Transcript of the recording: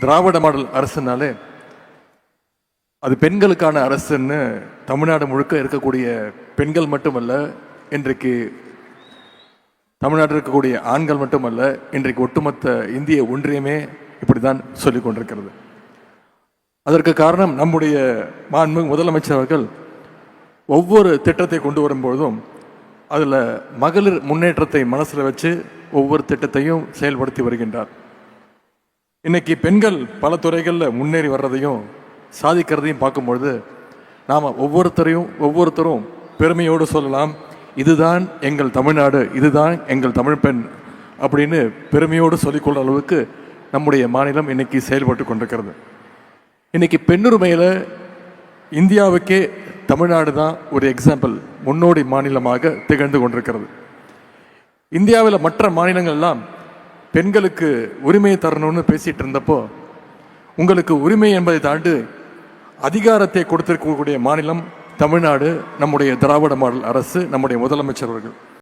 திராவிட model அரசுனாலே அது பெண்களுக்கான அரசுன்னு தமிழ்நாடு முழுக்க இருக்கக்கூடிய பெண்கள் மட்டுமல்ல இன்றைக்கு தமிழ்நாட்டில் இருக்கக்கூடிய ஆண்கள் மட்டுமல்ல இன்றைக்கு ஒட்டுமொத்த இந்திய ஒன்றியமே இப்படி தான் சொல்லி கொண்டிருக்கிறது. அதற்கு காரணம் நம்முடைய மாண்பு முதலமைச்சர் அவர்கள் ஒவ்வொரு திட்டத்தை கொண்டு வரும்பொழுதும் அதில் மகளிர் முன்னேற்றத்தை மனசில் வச்சு ஒவ்வொரு திட்டத்தையும் செயல்படுத்தி வருகின்றார். இன்னைக்கு பெண்கள் பல துறைகளில் முன்னேறி வர்றதையும் சாதிக்கிறதையும் பார்க்கும்பொழுது நாம் ஒவ்வொருத்தரையும் ஒவ்வொருத்தரும் பெருமையோடு சொல்லலாம் இதுதான் எங்கள் தமிழ்நாடு இதுதான் எங்கள் தமிழ் பெண் அப்படின்னு பெருமையோடு சொல்லிக்கொள்ற அளவுக்கு நம்முடைய மாநிலம் இன்னைக்கு செயல்பட்டு கொண்டிருக்கிறது. இன்னைக்கு பெண்ணுரிமையில் இந்தியாவுக்கே தமிழ்நாடு தான் ஒரு எக்ஸாம்பிள் முன்னோடி மாநிலமாக திகழ்ந்து கொண்டிருக்கிறது. இந்தியாவில் மற்ற மாநிலங்கள்லாம் பெண்களுக்கு உரிமையை தரணும்னு பேசிட்டு இருந்தப்போ உங்களுக்கு உரிமை என்பதை தாண்டி அதிகாரத்தை கொடுத்திருக்கக்கூடிய மாநிலம் தமிழ்நாடு நம்முடைய திராவிட மாடல் அரசு நம்முடைய முதலமைச்சர் அவர்கள்.